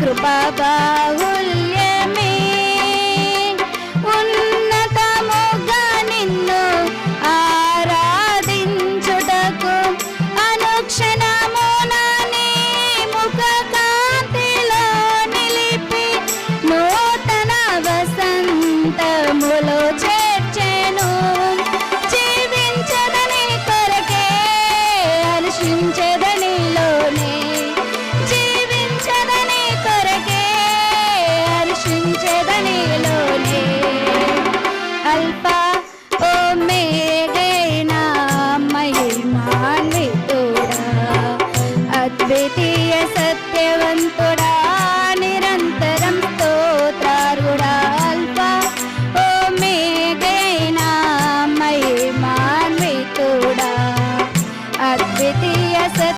కృపాబాహుల్యమే. ఉన్నతముగా నిన్ను ఆరాధించుటకు అనుక్షణము నాని ముఖ కాంతిలో నిలిపి నూతన వసంత అద్వితీయ సత్యవంతుడా.